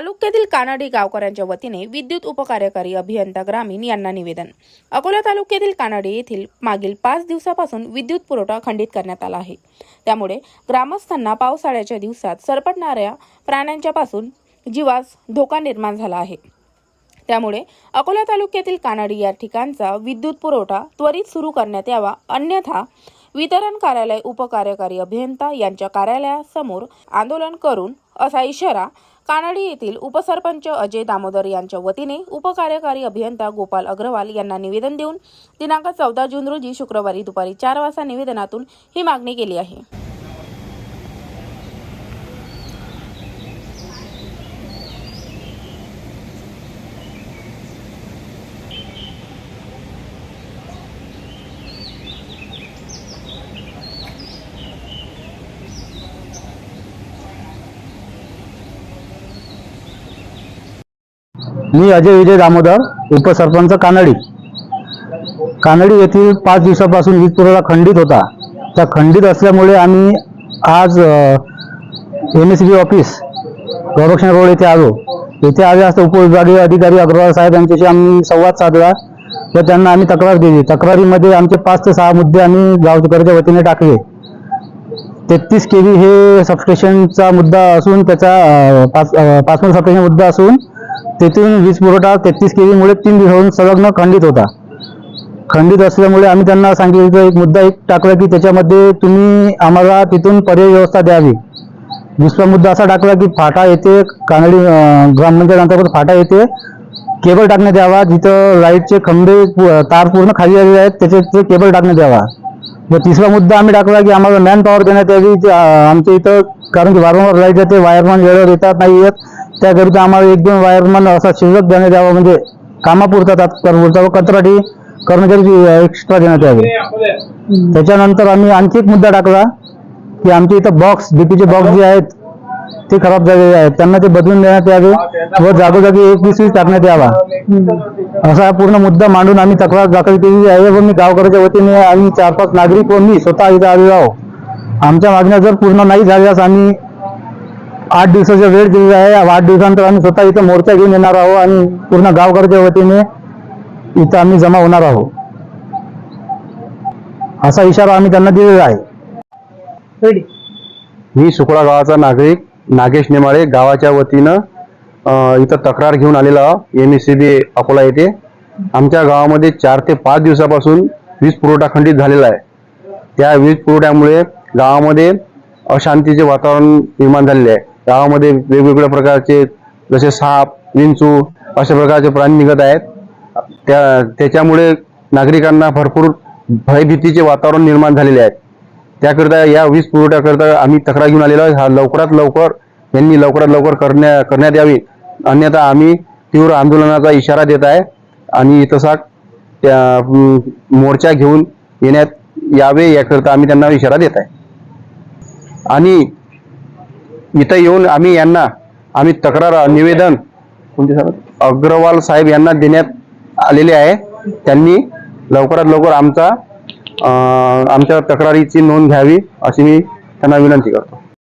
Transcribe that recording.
तालुक्यातील कानडी गावकऱ्यांच्या वतीने विद्युत उपकार्यकारी अभियंता ग्रामीण यांना निवेदन. अकोला तालुक्यातील कानडी येथील मागील पाच दिवसापासून विद्युत पुरवठा खंडित करण्यात आला आहे. त्यामुळे ग्रामस्थांना पावसाळ्याच्या दिवसात सरपटणाऱ्या प्राण्यांच्या पासून जीवास धोका निर्माण झाला आहे. त्यामुळे अकोला तालुक्यातील कानडी या ठिकाणचा विद्युत पुरवठा त्वरित सुरू करण्यात यावा अन्यथा वितरण कार्यालय उपकार्यकारी अभियंता यांच्या कार्यालयासमोर आंदोलन करून असा इशारा कानडी येथील उपसरपंच अजय दामोदर यांच्या वतीने उपकार्यकारी अभियंता गोपाल अग्रवाल यांना निवेदन देऊन दिनांक चौदा जून रोजी शुक्रवारी दुपारी चार वाजता निवेदनातून ही मागणी केली आहे. मी अजय विजय दामोदर उपसरपंच कानडी. कानडी येथील पाच दिवसापासून वीज पुरवठा खंडित होता. त्या खंडित असल्यामुळे आम्ही आज M S B office Gaurakshan road येथे आलो. येथे आले असता उपविभागीय अधिकारी अग्रवाल साहेब यांच्याशी आम्ही संवाद साधला व त्यांना आम्ही तक्रार दिली. तक्रारीमध्ये आमचे पाच ते सहा मुद्दे आम्ही गावकऱ्याच्या वतीने टाकले. तेहतीस के व्ही हे सबस्टेशनचा मुद्दा असून त्याचा पाच अं, सबस्टेशन मुद्दा असून तेथून वीज पुरवठा तेहतीस के जीमुळे तीन दिवसाहून संलग्न खंडित होता. खंडित असल्यामुळे आम्ही त्यांना सांगितलं एक मुद्दा एक टाकला की त्याच्यामध्ये तुम्ही आम्हाला तिथून पर्याय व्यवस्था द्यावी. दुसरा मुद्दा असा टाकला की फाटा येते कानडी ग्रामपंचायत अंतर्गत फाटा येते केबल टाकण्यात यावा जिथं लाईटचे खंबे तार पूर्ण खाली आलेले आहेत त्याचे ते केबल टाकण्यात यावा. व तिसरा मुद्दा आम्ही टाकला की आम्हाला मॅन पॉवर देण्यात यावी आमच्या इथं कारण की वारंवार लाइट येते वायरमॅन वेळेवर येतात नाही येत. त्याकरिता आम्हाला एक दोन वायरमन असा शिल्लक देण्यात यावा म्हणजे कामापुरता तात्पुरता व कंत्राटी कर्मचारी एक्स्ट्रा देण्यात यावे. त्याच्यानंतर आम्ही आणखी एक मुद्दा टाकला की आमच्या इथं बॉक्स डीपीचे बॉक्स जे आहेत ते खराब झालेले आहेत. त्यांना ते बदलून देण्यात यावे व जागोजागी एक वीस वीस टाकण्यात यावा. असा पूर्ण मुद्दा मांडून आम्ही तक्रार दाखल केली आहे व मी गावकऱ्याच्या वतीने आम्ही चार पाच नागरिक व मी स्वतः इथं आलेलो आहोत. आमच्या मागण्या जर पूर्ण नाही झाल्यास आम्ही आठ दिवसाचा वेळ दिलेला आहे. आठ दिवसानंतर आम्ही स्वतः इथं मोर्चा घेऊन येणार आहोत आणि पूर्ण गावकऱ्याच्या वतीने इथं आम्ही जमा होणार आहोत. असा इशारा आम्ही त्यांना दिलेला आहे. मी सुकडा गावाचा नागरिक नागेश नेमाळे गावाच्या वतीनं इथं तक्रार घेऊन आलेलो M S C B Akola येथे. आमच्या गावामध्ये चार ते पाच दिवसापासून वीज पुरवठा खंडित झालेला आहे. त्या वीज पुरवठ्यामुळे गावामध्ये अशांतीचे वातावरण निर्माण झालेले आहे. गावामध्ये वेगवेगळ्या प्रकारचे जसे साप विंचू अशा प्रकारचे प्राणी निघत आहेत. त्या त्याच्यामुळे नागरिकांना भरपूर भयभीतीचे वातावरण निर्माण झालेले आहे. त्याकरिता या वीज पुरवठ्याकरिता आम्ही तक्रार घेऊन आलेलो आहे. हा लवकरात लवकर यांनी लवकरात लवकर करण्या करण्यात यावी. अन्यथा आम्ही तीव्र आंदोलनाचा इशारा देत आहे. आणि तसा त्या मोर्चा घेऊन येण्यात यावे याकरिता आम्ही त्यांना इशारा देत आहे. आणि इथं येऊन आम्ही यांना आम्ही तक्रार निवेदन कोणते साहेब? अग्रवाल साहेब यांना देण्यात आलेले आहे. त्यांनी लवकरात लवकर आमचा आमच्या तक्रारीची नोंद घ्यावी अशी मी त्यांना विनंती करतो.